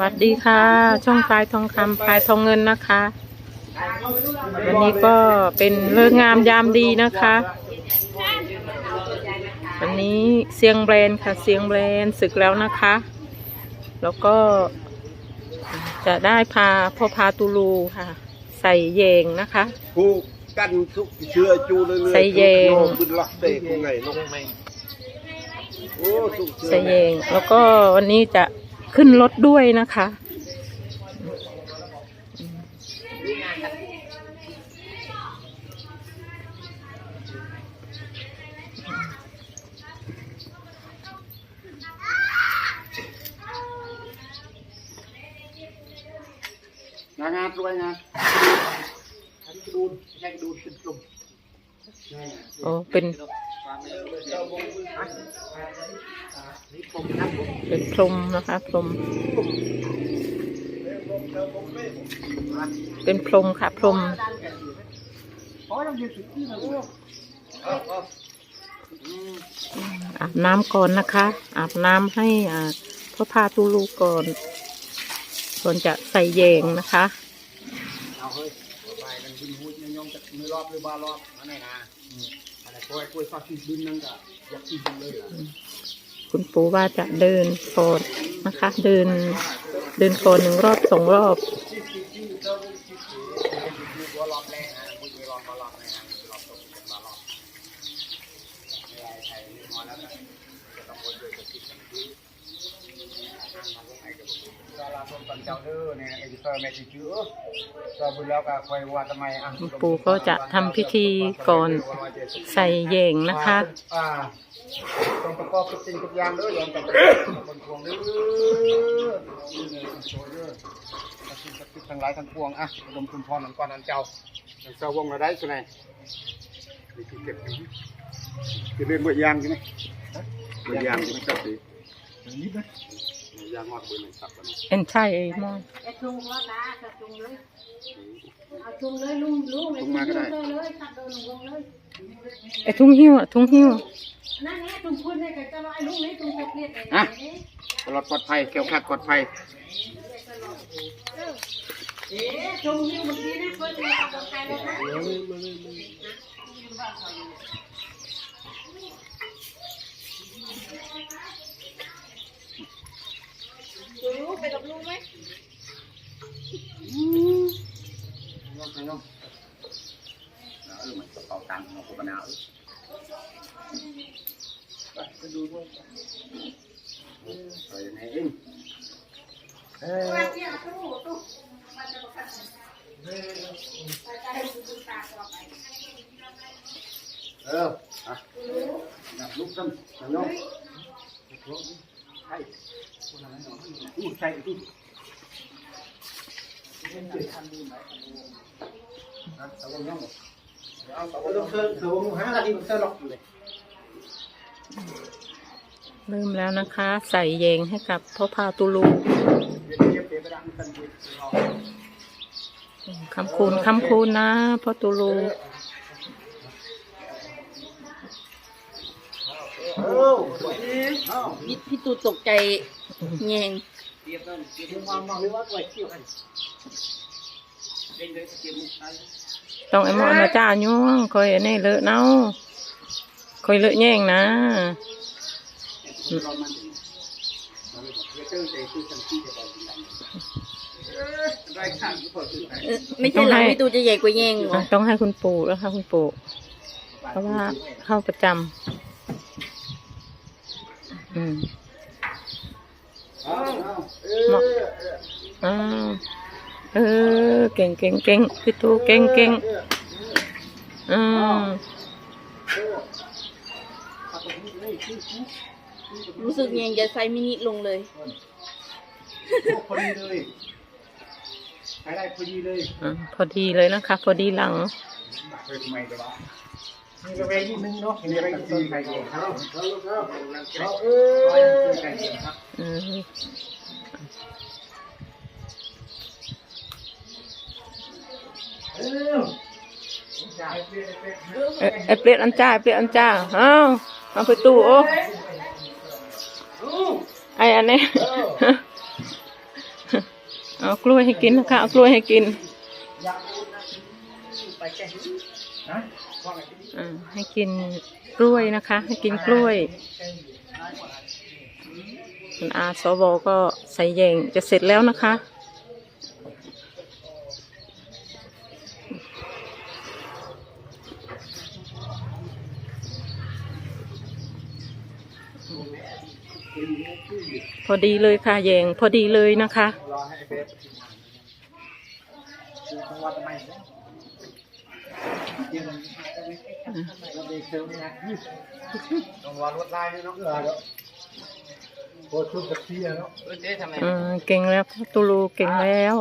วัสดีค่ะ ช่องพลายทองคำพลายทองเงินนะคะ วันนี้ก็เป็นเลิกงามยามดีนะคะ วันนี้เสียงแบรนด์ค่ะ เสียงแบรนด์ศึกแล้วนะคะ แล้วก็จะได้พาพ่อพาตูลูค่ะ ใส่เยงนะคะ กูกันทุกเชื้อจูเลยเลยใส่เยงโอ้บุญลักเตะกูไงนกโอ้ทุกเชื้อใส่เยง แล้วก็วันนี้จะ ขึ้นรถด้วยนะคะงานงานรวยงานดูดแยกดูดเป็นกลุ่ม โอ้เป็นเป็นพรมนะคะพรมเป็นพรมค่ะพรมอาบน้ำก่อนนะคะ อาบน้ำให้อ่าพ่อพาตูลูก่อนก่อนจะใส่แยงนะคะ ไมือรอบหรือบารอบอันไหนนะอะไรกล้วยกล้วยซอสที่ดินนั่นก็อยากกินเลยอะคุณปู่ว่าจะเดินโฟนนะคะ เดินเดินโฟนหนึ่งรอบสองรอบ ว่ารอบแรกนะคุณไม่รอบมารอบแรกนะรอบตกเป็นมารอบไม่ได้ใช้เรียบร้อยแล้วนะจะต้องวนด้วยกับคิดกันที่ทางมาตรงไหนกับผมดาราคนปัน เจ้าเด้อเนี่ยเอดิเตอร์แม่จิ๋วก็บุญแล้วก็คอยว่าทำไมอะคุณปู่ก็จะทำพิธีก่อนใส่แยงนะคะอ่าต้องประกอบทุกสิ่งทุกอย่างเด้อยอมกันคนพวงเด้อนี่ไงโชว์เด้อสิ่งศักดิ์สิทธิ์ทั้งหลายทั้งปวงอะลมคุณพรหลังก่อนอันเจ้าอันเจ้าวงเราได้สุนัยนี่คือเก็บอยู่คือเล่นบทยางใช่ไหมบทยางใช่ไหมครับสินิดนะ ยางงอดเบอร์หนึ่งครับวันนี้เอ็นใช่มองไอ้จุงก็ตาจะจุงเลยเอาจุงเลยลุงลุงเลยลงมาก็ได้เลยเลยขัดเดินลงเลยไอทุ่งหิ้วอะทุ่งหิ้วนั่นไงจุงพูดให้กับเจ้าไอ้ลุงนี่จุงจะเกลียดไอ้อะนี่ตลอดปลอดภัยแก้วคลาดปลอดภัยเอ๊ะจุงหิ้วเมื่อกี้นะเพื่อนมาขับรถไฟรถนะ น้องน้องเออมันกระเป๋าตังค์ของคนหนาวไปดูด้วยไปยังไงเองเออเอออะนับลูกกันน้อง ใช่อู้ใช่ที่เอาลงน้องเอาลงเธอเธอลงหาอะไรมันเธอหลอกอยู่เลยเริ่มแล้วนะคะ ใส่แยงให้กับพ่อพาตูลูคำคูณคำคูณนะพ่อตูลู เออเอา พี่พี่ตูตกใจแยงเดี๋ยวกันเดี๋ยวมามาหรือว่าไปเที่ยวกันเล่นเลยเกมมุกไทยต้องไอ้หมอนมาจ้าย่วงคอยอันนี้เลอะเนาคอยเลอะแย่งนะเรามันเราเลยบอกเดี๋ยวเจอใจคือจังที่จะบอกยังไงได้ข้างที่พอถึงไหนเอ่อไม่ใช่หรอกพี่ตูจะใหญ่กว่าแยงเหรออะต้องให้คุณปู่แล้วค่ะคุณปู่เพราะว่าเข้าประจำ อืมเอาเอาเอออ้าวเออ เก่งเก่งเก่งพี่ตูเก่งเก่งอืมรู้สึกแยงจะไซส์มินิลงเลยพอดีเลยใช้ได้พอดีเลยอะพอดีเลยนะคะ พอดีหลังเฮ้ยทำไมีระเวงนิดนึงเนาะมีระเวงตีไข่เดียวครับเอาเออไข่เดียวครับเออเออจ่ายเปลี่ยนเปลี่ยนเอ๊ะไอ้เปลี่ยนอันจ้าไอเปลี่ยนอันจ้าเอ้าเอาไปตู้โอ้ไออันนี้เอากล้วยให้กินนะคะเอากล้วยให้กิน ให้กินกล้วยนะคะ ให้กินกล้วยคุณอาสวก็ใส่แยงจะเสร็จแล้วนะคะ พอดีเลยค่ะแยงพอดีเลยนะคะ ต้องรอรถไล่ด้วยเนาะเออเดี๋ยวโคตรชุบกับเทียเนาะเออเจ๊ทำไมอืมเก่งแล้วตูลูเก่งแล้ว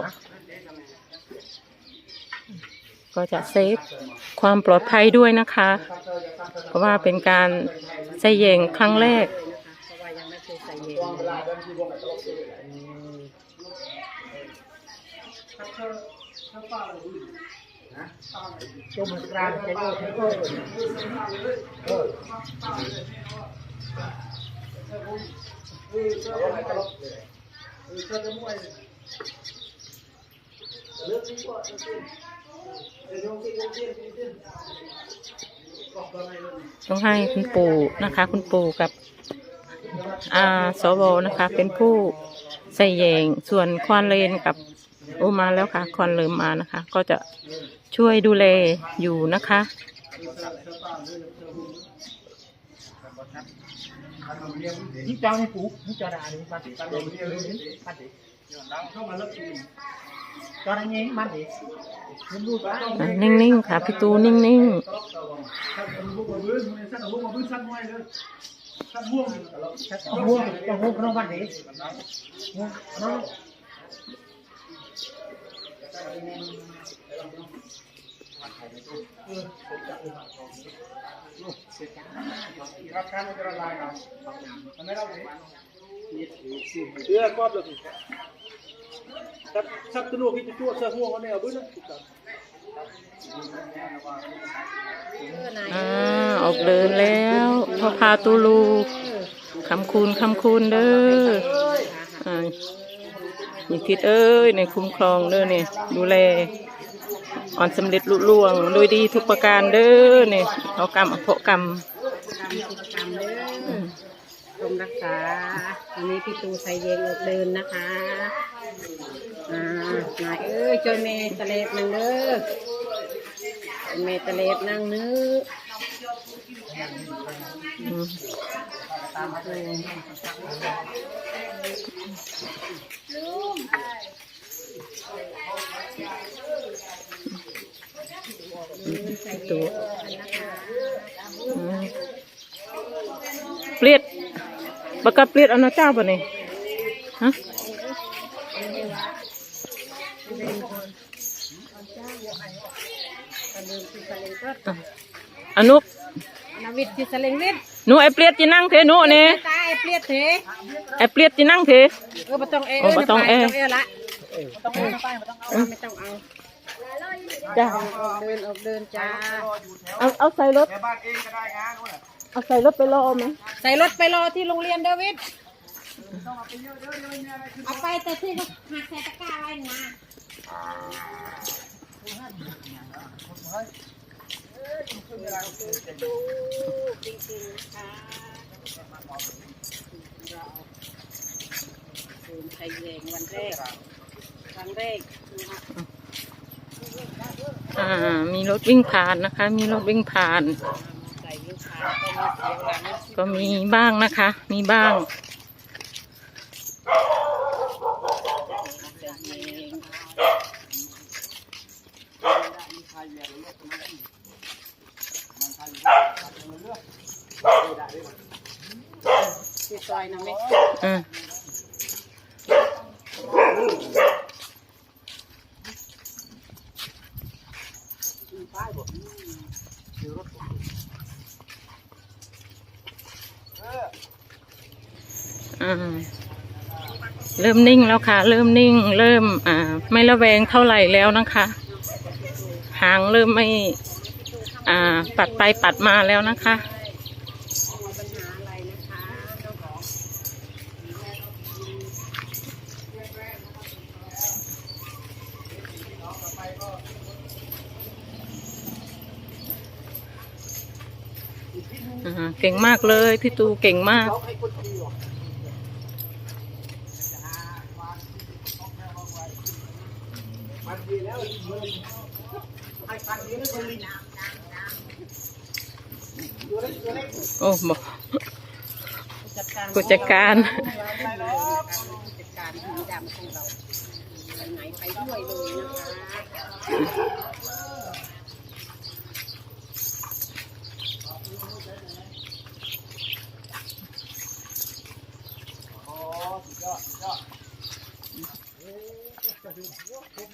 ก็จะเซฟความปลอดภัยด้วยนะคะ เพราะว่าเป็นการใส่แยงครั้งแรก เพราะว่ายังไม่เคยใส่เย็นเวลาเดิ นที่วงไหนตลกเลยต้มมันกลางใจเออเออเออเอาไว้ตลกเออเธอจะมวยเลือกดีกว่าเลือกดีเดี๋ยวโยงที่โยงที่โยงที่บอนต้องให้คุณปู่นะคะ คุณปู่กับอาสวนะคะ เป็นผู้ใส่แยงส่วนควานเลนกับ โอมาแล้วค่ะควานเลิมมานะคะ ก็จะช่วยดูแลอยู่นะคะ นี่เจ้านี่ปุ๊นี่เจ้าดานี่มาติตั้งเลยมาติเข้ามาเลิกกินเจ้าได้ไงมาติมันรู้ป่ะอะนิ่งๆค่ะพี่ตูนิ่งถ้ รับการมันจะละลายครับมันไม่เล่าเลยเสื้อครอบเลยสักสักตัวที่จะตัวเสื้อห่วงเขาเนี่ยบื้อนะอ่าออกเดินแล้วพอพาตูลูคำคูณคำคูณเด้อ อ่าอย่าคิดเอ้ยในคุ้มครองเด้อเนี่ยดูแลอ่อนสำเร็จลุล่วง โดยดีทุกประการเด้อเนี่ยเอากรรมอภกรรมกรรมกิจกรรมเด้อชมรักษาอันนี้พี่ตูใส่เย็นออกเดินนะคะอ่านายเอ้ยจอยเมย์ตะเลบนั่งเด้อจอยเมย์ตะเลบนั่งเนื้อ อืมตัวอืมเปลียดบัก กะเปลียดเอาหน้าเจ้าป่ะนี่ฮะอะอนุนาวิทย์จิสเลงวิทย์หนูไอเปลียดจีนั่งเทหนูเนี่ยตาไอ้เปลียดเถไอเปลียดจีนั่งเท เออไม่ต้องเอโอ้บ่ต้องเอไม่ต้องเอละต้องเอไปไม่ต้องเอาจ้าออกเดินออกเดินจ้า เอาเอาใส่รถ แม่บ้านเองก็ได้งานนู้นน่ะเอาใส่รถไปรอไหมใส่รถไปรอที่โรงเรียนเดวิดเอาไปแต่ที่หักใส่ตะกร้าไว้นะ ไทยแยงวันแรกครั้งแรกนะคะอ่า มีรถวิ่งผ่านนะคะ มีรถวิ่งผ่าน ก็มีเสียงหลังก็มีบ้างนะคะ มีบ้างเสียงเพลงที่ซ อยนะแม่อ่าอ่าเริ่มนิ่งแล้วค่ะ เริ่มนิ่ง เริ่ม อ่า ไม่ระแวงเท่าไหร่แล้วนะคะ หางเริ่มไม่ อ่า ปัดไปปัดมาแล้วนะคะ ปัญหาอะไรนะคะ เก่งมากเลยพี่ตูเก่งมาก โอ้บอกผู้จัดการผู้จัดการผีดำของเราไปไหนไปด้วยเลยนะคะ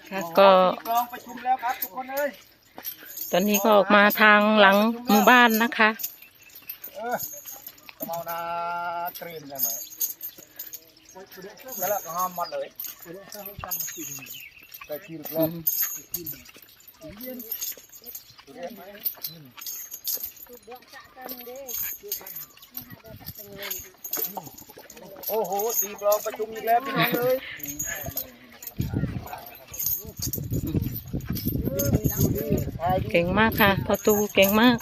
ค่ะก็กลองประชุมแล้วครับทุกคนเลยตอนนี้ก็ออกมาทางหลังหมู่บ้านนะคะเออเมานาเตรียมยังไงแล้วก็ห้ามมันเลยแต่ทีแรอืกมโอ้โหตีกลองประชุมอีกแล้วพี่น้องเลย เก่งมากค่ะพอตูเก่งมาก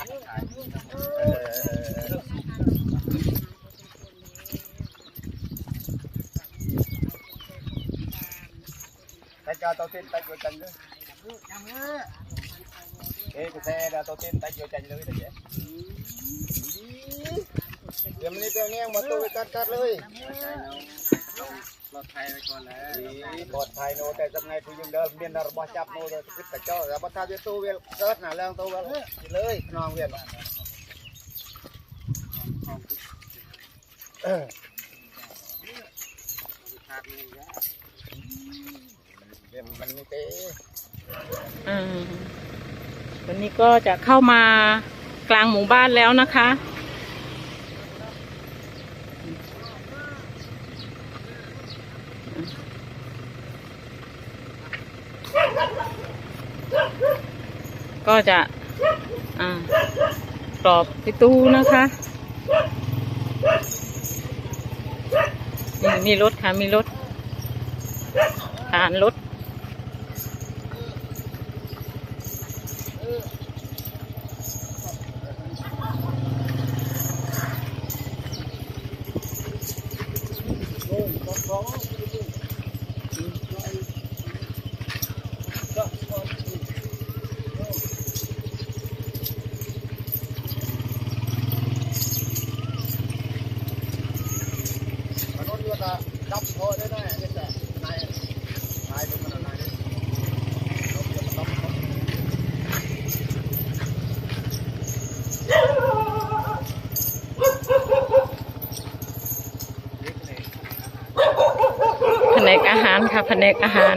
tại cho tao tin tay vô chân nữa ê cái xe là tao tin tay vô chân lưới này vậy giờ mình đi theo ngang mà tôi cắt cắt lưới ปล อดภัยไปก่อนแล้ว ปลอดภัยโนแต่ทำไงผู้ยิงเดินเมียนดารบจับโนแต่คิดแต่เจ้าแต่พอทาจะตู้เวลเกิดหนาแรงตู้เวลเลยน้องเวียนเออเดี๋ยวมันไม่เตะอ่าวันนี้ก็จะเข้ามากลางหมู่บ้านแล้วนะคะ ก็จะกรอบประตูนะคะนี่มีรถค่ะ มีรถฐานรถมันก็เรียกว่าดับพอได้ได้เนี่ยแต่นายนายดูมันนายเราเรียกว่าดับพอ แผนกอารค่ะแผนกอาหาร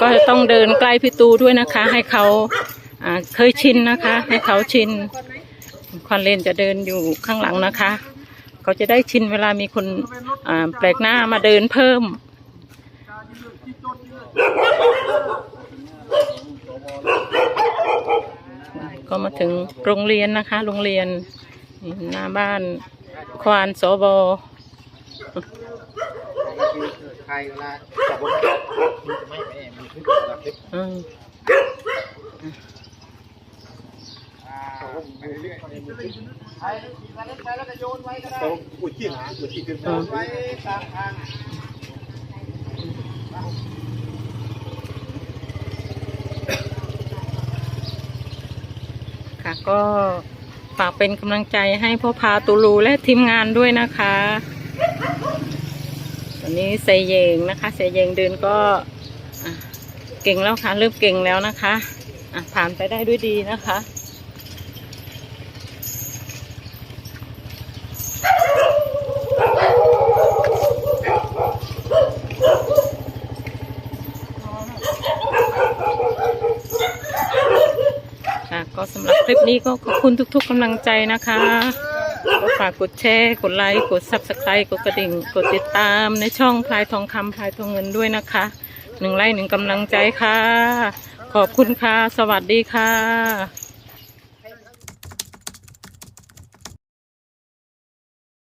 ก็จะต้องเดินใกล้พี่ตูด้วยนะคะ ให้เขาเคยชินนะคะ ให้เขาชินควันเลนจะเดินอยู่ข้างหลังนะคะ เขาจะได้ชินเวลามีคนแปลกหน้ามาเดินเพิ่ม ก็มาถึงโรงเรียนนะคะ โรงเรียนหน้าบ้านควานสบ รเวลาจับบนมันจะไม่แม่มันขึ้นระดับเล็กอืมเขาลงเรื่อยๆมันขึ้นใครขี่มาเล่นไปแล้วก็โยนไว้ก็ได้อุ้ยขี้หาอุ้ยขี้ขึ้นโยนไว้ตามทางค่ะก็ฝากเป็นกำลังใจให้พ่อพาตูลูและทีมงานด้วยนะคะ นนี้ใส่เยงนะคะใส่เยงเดินก็เก่งแล้วค่ะเริ่มเก่งแล้วนะคะอะผ่านไปได้ด้วยดีนะคะก็สำหรับคลิปนี้ก็ขอบคุณทุกๆกำลังใจนะคะากกดแชร์ กดไลค์ กด subscribe กดกระดิ่ง กดติดตามในช่องพลายทองคำพลายทองเงินด้วยนะคะ หนึ่งไลค์หนึ่งกำลังใจค่ะ ขอบคุณค่ะ สวัสดีค่ะ